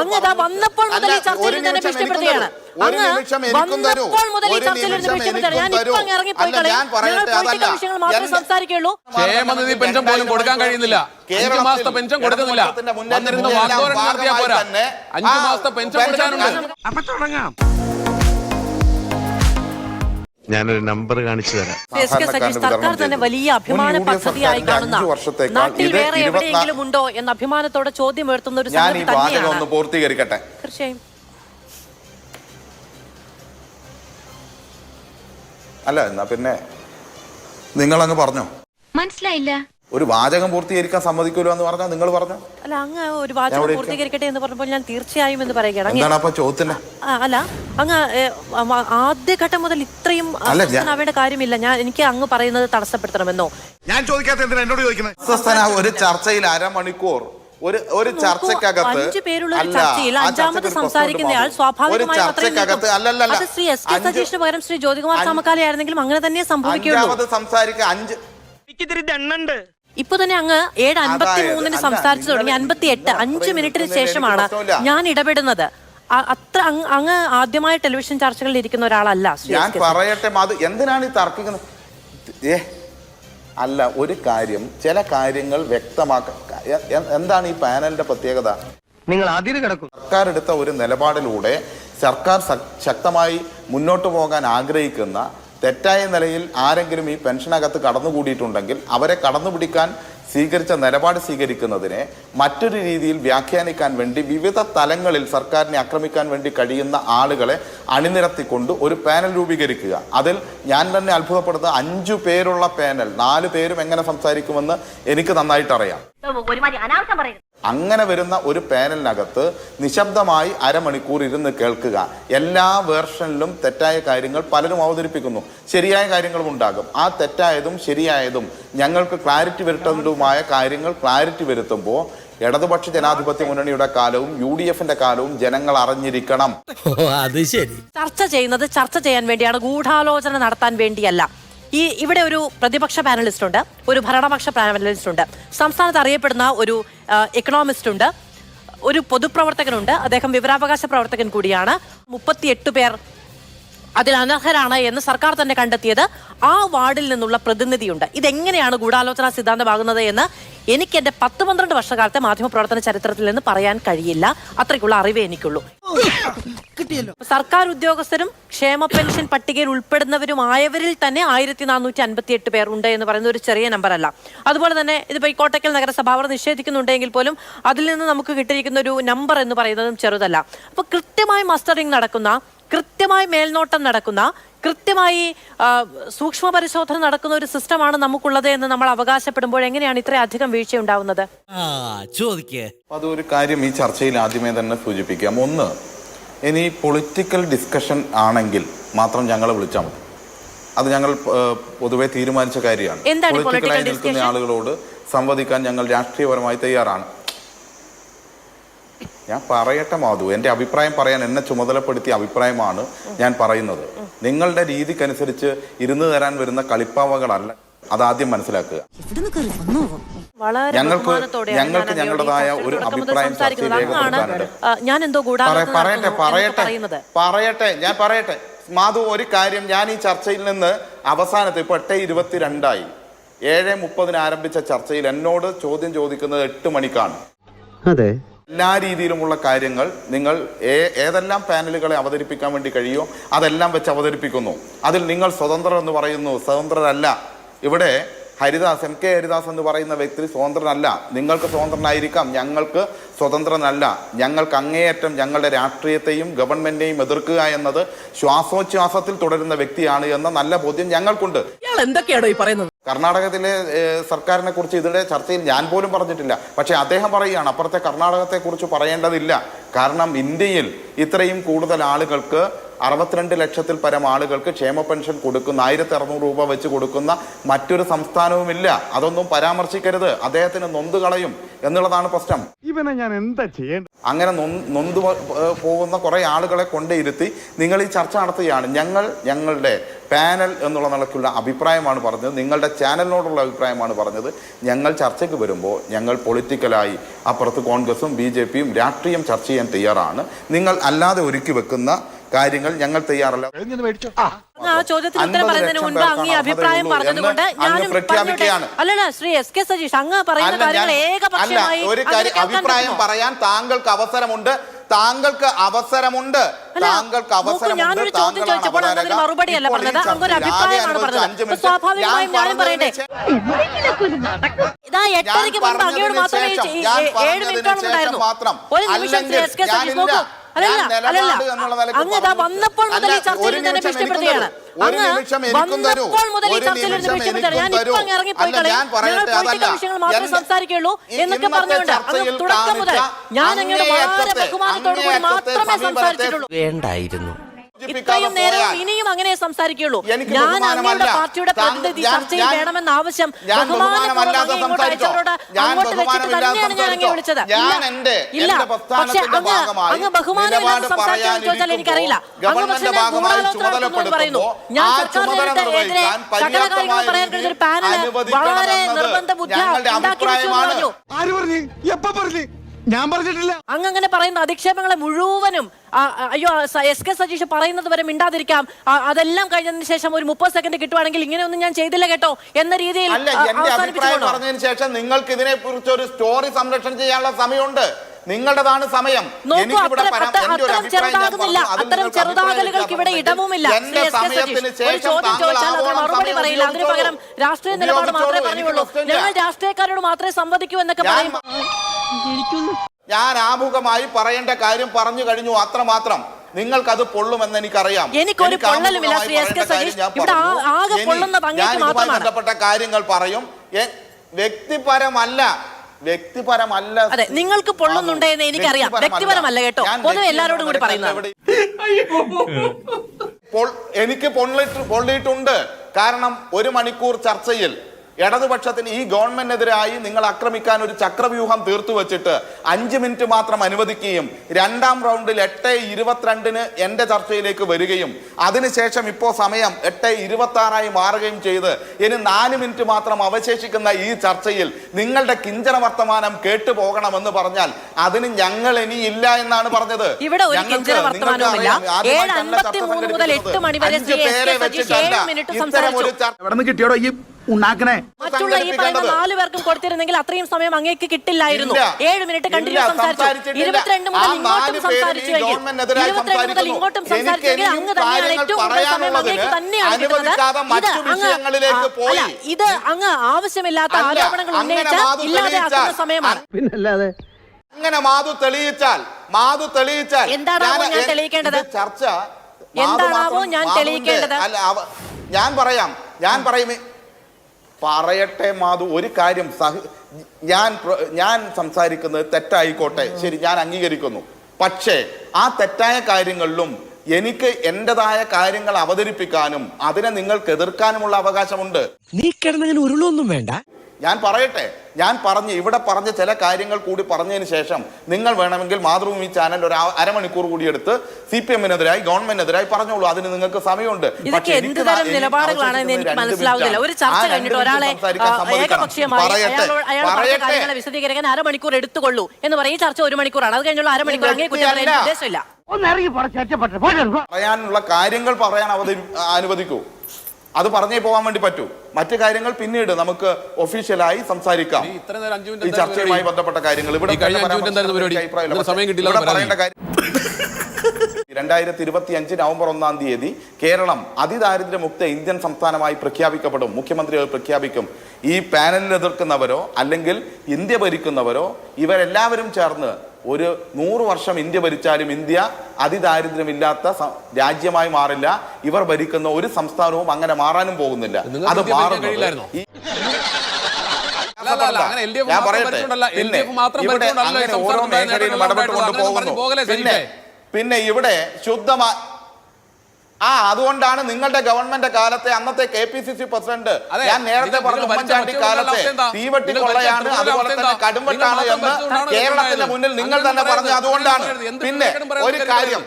അങ്ങ് വന്നപ്പോൾ മുതൽ ഈ ചർച്ചയിൽ ഒരു തന്നെ നിമിഷം ഭീഷണിപ്പെടുത്തുകയാണ്. തരൂ. ഒരു അങ്ങ് വന്നപ്പോൾ മുതൽ ഈ ചർച്ചയിൽ നിന്ന് നിമിഷം ഭീഷണിപ്പെടുത്തുകയാണ്. ഞാൻ ഇപ്പൊ അങ്ങ് ഇറങ്ങി പോയി തരൂ. ഞാൻ പറയട്ടെ, പൊളിറ്റിക്കൽ അതല്ല. വിഷയങ്ങൾ മാത്രമേ സംസാരിക്കുള്ളൂ ക്ഷേമനിധി പെൻഷൻ പോലും കൊടുക്കാൻ കഴിയുന്നില്ല. അഞ്ചു മാസത്തെ പെൻഷൻ കൊടുക്കുന്നില്ല. വന്നിരുന്ന വാഗ്ദാനം നടത്തിയാ പോരാ. അഞ്ചു മാസത്തെ പെൻഷൻ കൊടുക്കാനുണ്ട്. ഞാനൊരു നമ്പർ കാണിച്ചു തരാം. വർഷത്തെ സർക്കാർ തന്നെ വലിയ അഭിമാന പദ്ധതിയായി കാണുന്ന അഞ്ച് വർഷത്തേക്കാൾ നാട്ടിൽ ഇത് വേറെ എവിടെയെങ്കിലും ഉണ്ടോ എന്ന അഭിമാനത്തോടെ ചോദ്യം ഉയർത്തുന്ന ഒരു ഞാൻ ഈ വാചകം ഒന്ന് പൂർത്തീകരിക്കട്ടെ. തീർച്ചയായും. അല്ല എന്നാ പിന്നെ നിങ്ങളങ്ങ് പറഞ്ഞോ. മനസ്സിലായില്ല. ഒരു വാചകം പൂർത്തീകരിക്കാൻ സമ്മതിക്കൂലോ എന്ന് പറഞ്ഞാൽ നിങ്ങൾ പറഞ്ഞു? അല്ല അങ്ങ് ഒരു വാചകം പൂർത്തീകരിക്കട്ടെ എന്ന് പറഞ്ഞപ്പോൾ ഞാൻ തീർച്ചയായും എന്ന് പറയുകയാണ്. എന്താണ് അപ്പൊ ചോദ്യത്തിന്? അല്ല അങ്ങ് ആദ്യഘട്ടം മുതൽ ഇത്രയും അല്ല, ഞാൻ- കാര്യമില്ല. ഞാൻ എനിക്ക് അങ്ങ് പറയുന്നത് തടസ്സപ്പെടുത്തണമെന്നോ? ഞാൻ ചോദിക്കാത്ത എന്തിനാ എന്നോട് ചോദിക്കുന്നത് ഒരു ചർച്ചയിൽ അരമണിക്കൂർ. ഒരു ഒരു ചർച്ചക്കകത്ത് അഞ്ച് പേരുള്ള ചർച്ചയിൽ അഞ്ചാമത് സംസാരിക്കുന്നയാൾ അല്ലല്ല ശ്രീ എസ് കെ പകരം ശ്രീ ജ്യോതികുമാർ സമകാലയായിരുന്നെങ്കിലും അങ്ങനെ തന്നെ സംഭവിക്കുള്ളൂ. സംസാരിക്കുക അഞ്ച് ഇപ്പൊ തന്നെ അങ്ങ് ഏഴ് അൻപത്തി മൂന്നിന് സംസാരിച്ചു തുടങ്ങി. അൻപത്തി എട്ട് അഞ്ച് മിനിറ്റിന് ശേഷമാണ് ഞാൻ ഇടപെടുന്നത്. അത്ര അങ്ങ് അങ്ങ് ആദ്യമായി ടെലിവിഷൻ ചർച്ചകളിൽ ഇരിക്കുന്ന ഒരാളല്ല ഞാൻ പറയട്ടെ അത് എന്തിനാണ് ഈ തർക്കിക്കുന്നത്? ഏ അല്ല ഒരു കാര്യം ചില കാര്യങ്ങൾ വ്യക്തമാക്ക എന്താണ് ഈ പാനലിന്റെ പ്രത്യേകത? നിങ്ങൾ അതിര് കിടക്കും. സർക്കാർ എടുത്ത ഒരു നിലപാടിലൂടെ സർക്കാർ ശക്തമായി മുന്നോട്ട് പോകാൻ ആഗ്രഹിക്കുന്ന തെറ്റായ നിലയിൽ ആരെങ്കിലും ഈ പെൻഷനകത്ത് കടന്നുകൂടിയിട്ടുണ്ടെങ്കിൽ അവരെ കടന്നുപിടിക്കാൻ സ്വീകരിച്ച നിലപാട് സ്വീകരിക്കുന്നതിനെ മറ്റൊരു രീതിയിൽ വ്യാഖ്യാനിക്കാൻ വേണ്ടി വിവിധ തലങ്ങളിൽ സർക്കാരിനെ ആക്രമിക്കാൻ വേണ്ടി കഴിയുന്ന ആളുകളെ അണിനിരത്തിക്കൊണ്ട് ഒരു പാനൽ രൂപീകരിക്കുക. അതിൽ ഞാൻ തന്നെ അത്ഭുതപ്പെടുന്ന അഞ്ചു പേരുള്ള പാനൽ നാല് പേരും എങ്ങനെ സംസാരിക്കുമെന്ന് എനിക്ക് നന്നായിട്ട് അറിയാം ഒരുമാതിരി അനാവശ്യം പറയുന്നത് അങ്ങനെ വരുന്ന ഒരു പാനലിനകത്ത് നിശബ്ദമായി അരമണിക്കൂർ ഇരുന്ന് കേൾക്കുക. എല്ലാ വേർഷനിലും തെറ്റായ കാര്യങ്ങൾ പലരും അവതരിപ്പിക്കുന്നു. ശരിയായ കാര്യങ്ങളും ഉണ്ടാകും. ആ തെറ്റായതും ശരിയായതും ഞങ്ങൾക്ക് ക്ലാരിറ്റി വരുത്തേണ്ടതുമായ കാര്യങ്ങൾ ക്ലാരിറ്റി വരുത്തുമ്പോൾ ഇടതുപക്ഷ ജനാധിപത്യ മുന്നണിയുടെ കാലവും യു ഡി എഫിന്റെ കാലവും ജനങ്ങൾ അറിഞ്ഞിരിക്കണം. അത് ശരി. ചർച്ച ചെയ്യുന്നത് ചർച്ച ചെയ്യാൻ വേണ്ടിയാണ്. ഗൂഢാലോചന നടത്താൻ വേണ്ടിയല്ല. ഈ ഇവിടെ ഒരു പ്രതിപക്ഷ പാനലിസ്റ്റ് ഉണ്ട് ഒരു ഭരണപക്ഷ പാനലിസ്റ്റ് ഉണ്ട്. സംസ്ഥാനത്ത് അറിയപ്പെടുന്ന ഒരു എക്കണോമിസ്റ്റ് ഉണ്ട് ഒരു പൊതുപ്രവർത്തകനുണ്ട് അദ്ദേഹം വിവരാവകാശ പ്രവർത്തകൻ കൂടിയാണ്. മുപ്പത്തിയെട്ട് പേർ അതിൽ അനർഹരാണ് എന്ന് സർക്കാർ തന്നെ കണ്ടെത്തിയത്. ആ വാർഡിൽ നിന്നുള്ള പ്രതിനിധിയുണ്ട്. ഇതെങ്ങനെയാണ് ഗൂഢാലോചന സിദ്ധാന്തമാകുന്നത് എന്ന് എനിക്ക് എന്റെ പത്ത് പന്ത്രണ്ട് വർഷകാലത്തെ മാധ്യമപ്രവർത്തന ചരിത്രത്തിൽ നിന്ന് പറയാൻ കഴിയില്ല. അത്രയ്ക്കുള്ള അറിവേ എനിക്കുള്ളൂ. സർക്കാർ ഉദ്യോഗസ്ഥരും ക്ഷേമ പെൻഷൻ പട്ടികയിൽ ഉൾപ്പെടുന്നവരും ആയവരിൽ തന്നെ ആയിരത്തി നാനൂറ്റി അൻപത്തി എട്ട് പേർ ഉണ്ട് എന്ന് പറയുന്ന ഒരു ചെറിയ നമ്പർ അല്ല. അതുപോലെ തന്നെ ഇതിപ്പോ ഈ കോട്ടക്കൽ നഗരസഭ അവർ നിഷേധിക്കുന്നുണ്ടെങ്കിൽ പോലും അതിൽ നിന്ന് നമുക്ക് കിട്ടിയിരിക്കുന്ന ഒരു നമ്പർ എന്ന് പറയുന്നതും ചെറുതല്ല. അപ്പൊ കൃത്യമായി മസ്റ്ററിംഗ് നടക്കുന്ന കൃത്യമായി മേൽനോട്ടം നടക്കുന്ന കൃത്യമായി സൂക്ഷ്മ പരിശോധന നടക്കുന്ന ഒരു സിസ്റ്റമാണ് നമുക്കുള്ളത് എന്ന് നമ്മൾ അവകാശപ്പെടുമ്പോൾ എങ്ങനെയാണ് ഇത്രയധികം വീഴ്ച ഉണ്ടാവുന്നത് ആ ചോദിക്കേ. അതൊരു കാര്യം ഈ ചർച്ചയിൽ ആദ്യമേ തന്നെ സൂചിപ്പിക്കാം. ഒന്ന് ഇനി പൊളിറ്റിക്കൽ ഡിസ്കഷൻ ആണെങ്കിൽ മാത്രം ഞങ്ങളെ വിളിച്ചാൽ മതി. അത് ഞങ്ങൾ പൊതുവെ തീരുമാനിച്ച കാര്യമാണ്. പൊളിറ്റിക്കലായി നിൽക്കുന്ന ആളുകളോട് സംവദിക്കാൻ ഞങ്ങൾ രാഷ്ട്രീയപരമായി തയ്യാറാണ്. ഞാൻ പറയട്ടെ മാധു എന്റെ അഭിപ്രായം പറയാൻ എന്നെ ചുമതലപ്പെടുത്തിയ അഭിപ്രായമാണ് ഞാൻ പറയുന്നത്. നിങ്ങളുടെ രീതിക്കനുസരിച്ച് ഇരുന്ന് തരാൻ വരുന്ന കളിപ്പാവകളല്ല അതാദ്യം മനസ്സിലാക്കുക. ഞങ്ങൾക്ക് ഞങ്ങൾക്ക് ഞങ്ങളുടേതായ ഒരു അഭിപ്രായം ഞാൻ എന്തോ പറയട്ടെ പറയട്ടെ പറയട്ടെ ഞാൻ പറയട്ടെ. മാധു ഒരു കാര്യം ഞാൻ ഈ ചർച്ചയിൽ നിന്ന് അവസാനത്തെ ഇപ്പൊ എട്ട് ഇരുപത്തിരണ്ടായി. ഏഴ് മുപ്പതിന് ആരംഭിച്ച ചർച്ചയിൽ എന്നോട് ചോദ്യം ചോദിക്കുന്നത് എട്ട് മണിക്കാണ്. അതെ. എല്ലാ രീതിയിലുമുള്ള കാര്യങ്ങൾ നിങ്ങൾ ഏതെല്ലാം പാനലുകളെ അവതരിപ്പിക്കാൻ വേണ്ടി കഴിയോ അതെല്ലാം വെച്ച് അവതരിപ്പിക്കുന്നു. അതിൽ നിങ്ങൾ സ്വതന്ത്രർ എന്ന് പറയുന്നു. സ്വതന്ത്രരല്ല. ഇവിടെ ഹരിദാസ് എം കെ. ഹരിദാസ് എന്ന് പറയുന്ന വ്യക്തി സ്വതന്ത്രനല്ല. നിങ്ങൾക്ക് സ്വതന്ത്രനായിരിക്കാം ഞങ്ങൾക്ക് സ്വതന്ത്രനല്ല. ഞങ്ങൾക്ക് അങ്ങേയറ്റം ഞങ്ങളുടെ രാഷ്ട്രീയത്തെയും ഗവൺമെന്റിനെയും എതിർക്കുക എന്നത് ശ്വാസോച്ഛ്വാസത്തിൽ തുടരുന്ന വ്യക്തിയാണ് എന്ന നല്ല ബോധ്യം ഞങ്ങൾക്കുണ്ട്. എന്തൊക്കെയാണോ ഈ പറയുന്നത്? കർണാടകത്തിലെ സർക്കാരിനെ കുറിച്ച് ഇതിന്റെ ചർച്ചയിൽ ഞാൻ പോലും പറഞ്ഞിട്ടില്ല. പക്ഷെ അദ്ദേഹം പറയുകയാണ് അപ്പുറത്തെ കർണാടകത്തെക്കുറിച്ച് പറയേണ്ടതില്ല. കാരണം ഇന്ത്യയിൽ ഇത്രയും കൂടുതൽ ആളുകൾക്ക് അറുപത്തിരണ്ട് ലക്ഷത്തിൽ പരം ആളുകൾക്ക് ക്ഷേമ പെൻഷൻ കൊടുക്കുന്ന ആയിരത്തി അറുന്നൂറ് രൂപ വെച്ച് കൊടുക്കുന്ന മറ്റൊരു സംസ്ഥാനവുമില്ല. അതൊന്നും പരാമർശിക്കരുത്. അദ്ദേഹത്തിന് നൊന്ത് കളയും എന്നുള്ളതാണ് പ്രശ്നം. ഇവനെ ഞാൻ എന്താ ചെയ്യേണ്ടത്? അങ്ങനെ നൊന്ത് പോകുന്ന കുറേ ആളുകളെ കൊണ്ടിരുത്തി നിങ്ങൾ ഈ ചർച്ച നടത്തുകയാണ് ഞങ്ങൾ ഞങ്ങളുടെ പാനൽ എന്നുള്ള നിലയ്ക്കുള്ള അഭിപ്രായമാണ് പറഞ്ഞത്. നിങ്ങളുടെ ചാനലിനോടുള്ള അഭിപ്രായമാണ് പറഞ്ഞത്. ഞങ്ങൾ ചർച്ചയ്ക്ക് വരുമ്പോൾ ഞങ്ങൾ പൊളിറ്റിക്കലായി അപ്പുറത്ത് കോൺഗ്രസും ബി രാഷ്ട്രീയം ചർച്ച ചെയ്യാൻ തയ്യാറാണ്. നിങ്ങൾ അല്ലാതെ ഒരുക്കി വെക്കുന്ന കാര്യങ്ങൾ ഞങ്ങൾ തയ്യാറല്ല. ആ. ചോദ്യത്തിന് ഉത്തരം പറയുന്നതിന് മുൻപ് അങ്ങ് അഭിപ്രായം അർഹതയുള്ളൂ പറഞ്ഞതുകൊണ്ട് എന്ന് അങ്ങ് ഞാനും പറഞ്ഞോട്ടെ. അല്ലല്ല ശ്രീ എസ് കെ സജീഷ് അങ്ങ് പറയുന്ന കാര്യങ്ങൾ ഞാൻ- ഒരു കാര്യം അഭിപ്രായം പറയാൻ താങ്കൾക്ക് അവസരമുണ്ട്. താങ്കൾക്ക് അവസരമുണ്ട്. താങ്കൾക്ക് അവസരമുണ്ട്. താങ്കളാണ്. മറുപടിയല്ല പറഞ്ഞത്. അഭിപ്രായമാണ് പറഞ്ഞത്. സ്വാഭാവികമായും ഞാനും പറയട്ടെ? ഇതാ എട്ടരയ്ക്ക് മുമ്പ് അങ്ങയോട് പറഞ്ഞതിന് മാത്രമേ ശേഷം, ഈ- ഞാൻ ഈ ഏഴ് പറഞ്ഞതിന് മിനിറ്റോളം ഉണ്ടായിരുന്നു മാത്രം. ഒരു നിമിഷം ശ്രീ എസ് കെ സജീഷ് നോക്കൂ. അല്ലല്ല അങ്ങ് വന്നപ്പോൾ മുതൽ ഈ ചർച്ചയിൽ തന്നെ നിമിഷം എനിക്കും ഭീഷണിപ്പെടുത്തുകയാണ്. ഒരു അങ്ങ് നിമിഷം എനിക്കും വന്നപ്പോൾ മുതൽ ഈ ഒരു ചർച്ചയിൽ നിന്ന് നിമിഷം ഭീഷണിപ്പെടുത്തുകയാണ്. ഞാൻ എനിക്കും ഇപ്പൊ അങ്ങ് ഇറങ്ങിപ്പോയി കളയും ഞാൻ പറയട്ടെ, ഞങ്ങൾ പൊളിറ്റിക്കൽ അതല്ല. വിഷയങ്ങൾ മാത്രമേ എന്റെ- എന്നൊക്കെ ഇന്നത്തെ പറഞ്ഞുകൊണ്ട് അങ്ങ് തുടക്കം മുതൽ ഞാൻ അങ്ങോട്ട് വളരെ ബഹുമാനത്തോടു കൂടി മാത്രമേ സംസാരിച്ചിട്ടുള്ളൂ. വേണ്ടായിരുന്നു. ഇത്രയും നേരം ഇനിയും അങ്ങനെ സംസാരിക്കുള്ളൂ ഞാൻ. അങ്ങയുടെ പാർട്ടിയുടെ പ്രതിനിധി ഞാൻ- ചർച്ചയിൽ വേണമെന്ന ആവശ്യം ബഹുമാനപൂർവം? അയച്ചവരോട് അങ്ങോട്ട് വെച്ചിട്ട് തന്നെയാണ് ഞാൻ അങ്ങ്? വിളിച്ചത് ഞാൻ ഇല്ല. പക്ഷെ അങ്ങ് ഭാഗമായി അങ്ങ് ബഹുമാനമില്ലാതെ നിലപാട് ചോദിച്ചാൽ എനിക്കറിയില്ല അങ്ങ് പക്ഷേ ഞാൻ ഭാഗമായി ഗൂഢാലോചന നടത്തുന്നു പറയുന്നു ചുമതലപ്പെടുത്തുമ്പോൾ ഞാൻ നിർവഹിക്കാൻ സകല കാര്യങ്ങൾ പറയാൻ കഴിഞ്ഞ ഒരു പാനൽ വളരെ നിർബന്ധ ബുദ്ധി ഉണ്ടാക്കി വെച്ചു. പറഞ്ഞു ആര് പറഞ്ഞു എപ്പ പറഞ്ഞു ഞാൻ പറഞ്ഞിട്ടില്ല. അങ്ങ് അങ്ങനെ പറയുന്ന അധിക്ഷേപങ്ങളെ മുഴുവനും അയ്യോ എസ് കെ സജീഷ് പറയുന്നത് വരെ മിണ്ടാതിരിക്കാം. അതെല്ലാം കഴിഞ്ഞതിന് ശേഷം ഒരു മുപ്പത് സെക്കൻഡ് കിട്ടുവാണെങ്കിൽ ഇങ്ങനെയൊന്നും ഞാൻ ചെയ്തില്ല കേട്ടോ എന്ന രീതിയിൽ അല്ല എന്റെ അഭിപ്രായം പറഞ്ഞതിന് ശേഷം നിങ്ങൾക്ക് ഇതിനെ കുറിച്ച് ഒരു സ്റ്റോറി സംരക്ഷണം ചെയ്യാനുള്ള സമയമുണ്ട്. നിങ്ങളുടേതാണ് സമയം. അത്തരം ചെറുതാകലുകൾക്ക് ഇവിടെ ഇടവുമില്ല. മറുപടി പറയില്ല. അതിന് പകരം രാഷ്ട്രീയ നിലപാട് മാത്രമേ പറഞ്ഞുള്ളൂ. പറയുള്ളൂ ഞങ്ങൾ രാഷ്ട്രീയക്കാരോട് മാത്രമേ സംവദിക്കൂ എന്നൊക്കെ പറയും. ഞാൻ ആമുഖമായി പറയേണ്ട കാര്യം പറഞ്ഞു കഴിഞ്ഞു അത്രമാത്രം. അത് പൊള്ളുമെന്ന് എനിക്കറിയാം. എനിക്കൊരു. ഞാൻ. ബന്ധപ്പെട്ട കാര്യങ്ങൾ പറയും. വ്യക്തിപരമല്ല. വ്യക്തിപരമല്ല. അതെ, നിങ്ങൾക്ക് പൊള്ളുന്നുണ്ടെന്ന് എനിക്കറിയാം. വ്യക്തിപരമല്ല. കേട്ടോ. പൊതുവെ എല്ലാരോടും കൂടി പറയുന്നത് എനിക്ക് പൊള്ളിട്ട് പൊള്ളിയിട്ടുണ്ട്. കാരണം ഒരു മണിക്കൂർ ചർച്ചയിൽ ഇടതുപക്ഷത്തിന് ഈ ഗവൺമെന്റിനെതിരായി നിങ്ങൾ ആക്രമിക്കാൻ ഒരു ചക്രവ്യൂഹം തീർത്തു വെച്ചിട്ട് അഞ്ച് മിനിറ്റ് മാത്രം അനുവദിക്കുകയും രണ്ടാം റൗണ്ടിൽ എട്ട് ഇരുപത്തിരണ്ടിന് എന്റെ ചർച്ചയിലേക്ക് വരികയും അതിനുശേഷം ഇപ്പോൾ സമയം എട്ട് ഇരുപത്തി ആറായി മാറുകയും ചെയ്ത് ഇനി നാല് മിനിറ്റ് മാത്രം അവശേഷിക്കുന്ന ഈ ചർച്ചയിൽ നിങ്ങളുടെ കിഞ്ചന വർത്തമാനം കേട്ടു പോകണമെന്ന് പറഞ്ഞാൽ അതിന് ഞങ്ങൾ ഇനി ഇല്ല എന്നാണ് പറഞ്ഞത് ഇവിടെ ഒരു ഞങ്ങൾക്ക് കിഞ്ചന വർത്തമാനവുമില്ല. മുതൽ എട്ട് മണി വരെ ഇത്തരം സംസാരിച്ചു. ഒരു ചർച്ച കിട്ടിയോടോ ഈ ഉണ്ടാക്കണേ മറ്റുള്ള ഈ പറയുന്ന നാലു പേർക്കും കൊടുത്തിരുന്നെങ്കിൽ അത്രയും സമയം അങ്ങേക്ക് കിട്ടില്ലായിരുന്നു. ഏഴ് മിനിറ്റ് കണ്ടിന്യൂ സംസാരിച്ചു. ഇരുപത്തിരണ്ട് മുതൽ ഇങ്ങോട്ടും സംസാരിച്ചു ഇരുപത്തിരണ്ട് മുതൽ ഇങ്ങോട്ടും. സംസാരിച്ചെങ്കിൽ അങ്ങ് തന്നെയാണ് ഏറ്റവും കൂടുതൽ സമയം അങ്ങേക്ക് തന്നെയാണ് കിട്ടുന്നത് ഇത് മറ്റു അങ്ങ് പോയി. അല്ല, ഇത് അങ്ങ് ആവശ്യമില്ലാത്ത ആരോപണങ്ങൾ ഉന്നയിച്ച ഇല്ലാതെ ഇല്ലാതെയാക്കുന്ന സമയമാണ് പിന്നല്ലാതെ അങ്ങനെ മാധു തെളിയിച്ചാൽ മാധു തെളിയിച്ചാൽ എന്താണാവോ ഞാൻ തെളിയിക്കേണ്ടത്? ചർച്ച എന്താണാവോ ഞാൻ തെളിയിക്കേണ്ടത്? ഞാൻ പറയാം ഞാൻ പറയും പറയട്ടെ മാധു ഒരു കാര്യം സഹ ഞാൻ ഞാൻ സംസാരിക്കുന്നത് തെറ്റായിക്കോട്ടെ. ശരി ഞാൻ അംഗീകരിക്കുന്നു. പക്ഷേ ആ തെറ്റായ കാര്യങ്ങളിലും എനിക്ക് എന്റേതായ കാര്യങ്ങൾ അവതരിപ്പിക്കാനും അതിനെ നിങ്ങൾക്ക് എതിർക്കാനുമുള്ള അവകാശമുണ്ട്. നീ കിടന്നങ്ങനെ ഉരുളൊന്നും വേണ്ട. ഞാൻ പറയട്ടെ ഞാൻ പറഞ്ഞ് ഇവിടെ പറഞ്ഞ ചില കാര്യങ്ങൾ കൂടി പറഞ്ഞതിന് ശേഷം നിങ്ങൾ വേണമെങ്കിൽ മാതൃഭൂമി ചാനൽ ഒരു അരമണിക്കൂർ കൂടി എടുത്ത് സി പി എമ്മിനെതിരായി ഗവൺമെന്റിനെതിരായി പറഞ്ഞോളൂ. അതിന് നിങ്ങൾക്ക് സമയമുണ്ട്. പക്ഷേ എന്ത് എനിക്ക് മനസ്സിലാവുന്നില്ല ഒരു ചർച്ച കഴിഞ്ഞിട്ട് ഒരാളെ. വിശദീകരിക്കാൻ അരമണിക്കൂർ എടുത്തുകൊള്ളൂ എന്ന് പറയും. ഈ ചർച്ച ഒരു മണിക്കൂറാണ്. അത് കഴിഞ്ഞുള്ള അരമണിക്കൂർ അങ്ങേ കുറ്റം. ഉദ്ദേശമില്ല. പറയാനുള്ള കാര്യങ്ങൾ പറയാൻ അവധി അനുവദിക്കൂ. അത് പറഞ്ഞേ പോകാൻ വേണ്ടി പറ്റൂ. മറ്റു കാര്യങ്ങൾ പിന്നീട് നമുക്ക് ഒഫീഷ്യലായി സംസാരിക്കാം. ഈ ചർച്ചയുമായി ബന്ധപ്പെട്ട കാര്യങ്ങൾ. ഇവിടെ പറയേണ്ട കാര്യം രണ്ടായിരത്തി ഇരുപത്തി അഞ്ച് നവംബർ ഒന്നാം തീയതി കേരളം അതിദാരിദ്ര്യമുക്ത ഇന്ത്യൻ സംസ്ഥാനമായി പ്രഖ്യാപിക്കപ്പെടും. മുഖ്യമന്ത്രി പ്രഖ്യാപിക്കും. ഈ പാനലിൽ എതിർക്കുന്നവരോ അല്ലെങ്കിൽ ഇന്ത്യ ഭരിക്കുന്നവരോ ഇവരെല്ലാവരും ചേർന്ന് ഒരു നൂറ് വർഷം ഇന്ത്യ ഭരിച്ചാലും ഇന്ത്യ അതിദാരിദ്ര്യമില്ലാത്ത രാജ്യമായി മാറില്ല. ഇവർ ഭരിക്കുന്ന ഒരു സംസ്ഥാനവും അങ്ങനെ മാറാനും പോകുന്നില്ല. അത് മാറുന്നു ഞാൻ പറയട്ടെ. പിന്നെ മാത്രം ഇവിടെ ശുദ്ധമായി ഈ അങ്ങനെ ഓരോ സംസ്ഥാനത്ത് മേഖലയിലും ഇടപെട്ടുകൊണ്ട് പോകുന്നു. പിന്നെ പിന്നെ ഇവിടെ ശുദ്ധമാ ആ അതുകൊണ്ടാണ് നിങ്ങളുടെ ഗവൺമെന്റ് കാലത്തെ അന്നത്തെ K P C C president ഞാൻ നേരത്തെ പറഞ്ഞ ഉമ്മൻചാണ്ടി കാലത്തെ? തീവട്ടി കൊള്ളയാണ് അതുപോലെ തന്നെ? കടുംവെട്ടാണ് എന്ന് കേരളത്തിന്റെ മുന്നിൽ നിങ്ങൾ തന്നെ പറഞ്ഞു അതുകൊണ്ടാണ്. പിന്നെ ഒരു കാര്യം.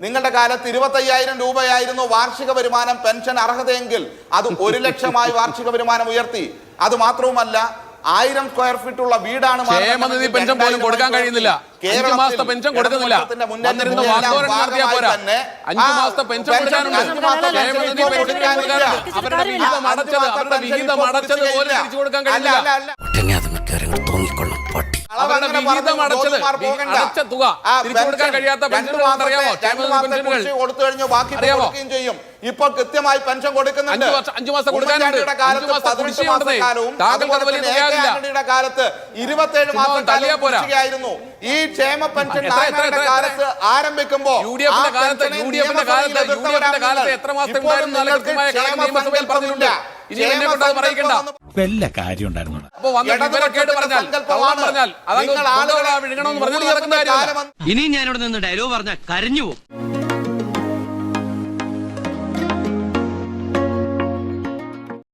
നിങ്ങളുടെ കാലത്ത് ഇരുപത്തയ്യായിരം രൂപയായിരുന്നു വാർഷിക വരുമാനം പെൻഷൻ അർഹതയെങ്കിൽ അത് ഒരു ലക്ഷമായി വാർഷിക വരുമാനം ഉയർത്തി. അത് മാത്രവുമല്ല ആയിരം സ്ക്വയർ ഫീറ്റ് ഉള്ള വീടാണ് ക്ഷേമനിധി പെൻഷൻ പോലും കൊടുക്കാൻ കഴിയുന്നില്ല. അഞ്ചു മാസത്തെ പെൻഷൻ കൊടുക്കുന്നില്ല. വന്നിരുന്ന വാഗ്ദാനം പോരാ. അഞ്ചു മാസത്തെ പെൻഷൻ കൊടുക്കാനുണ്ട് ക്ഷേമനിധി പെൻഷൻ കൊടുക്കാനുണ്ട് അവരുടെ വിഹിതം അടച്ചത് അവരുടെ വിഹിതം അടച്ചത് പോലും തിരിച്ചു കൊടുക്കാൻ കഴിയില്ല. തോന്നിക്കൊള്ളും പട്ടി. അവരുടെ വിഹിതം അടച്ചത്. അടച്ച തുക. തിരിച്ചു കൊടുക്കാൻ കഴിയാത്ത പെൻഷനുകൾ. അറിയാമോ കൊടുത്തു കഴിഞ്ഞു ബാക്കി ഇപ്പൊ കൊടുക്കുകയും ചെയ്യും. ഇപ്പോൾ കൃത്യമായി പെൻഷൻ കൊടുക്കുന്നുണ്ട്. അഞ്ച് മാസം കൊടുക്കാനുണ്ട്. കാലത്ത് പതിനെട്ട്. മാസക്കാലവും കാലത്ത് ഇരുപത്തേഴ് മാസം. കുടിശ്ശികയായിരുന്നു ഈ ക്ഷേമ പെൻഷൻ കാലത്ത് ആരംഭിക്കുമ്പോ യു ഡി എഫിന്റെ കാലത്ത് യു ഡി എഫിന്റെ കാലത്ത്. എത്ര മാസം ഉണ്ടായിരുന്നു ക്ഷേമ സങ്കല്പമൊന്നുമില്ല. ഇനി എന്നെ കൊണ്ട് അത് ക്ഷേമ പറയിക്കണ്ട വല്ല കാര്യം ഉണ്ടായിരുന്നു. അപ്പൊ വന്ന വിവരക്കേട് പറഞ്ഞാൽ കള്ളം പറഞ്ഞാൽ അതങ്ങ് ആളുകളെ വിഴുങ്ങണമെന്ന് പറഞ്ഞാൽ നടക്കുന്ന കാര്യമല്ല. കാലം ഇനി ഞാനിവിടെ നിന്ന് ഡയലോഗ് പറഞ്ഞ കരഞ്ഞു പോകും.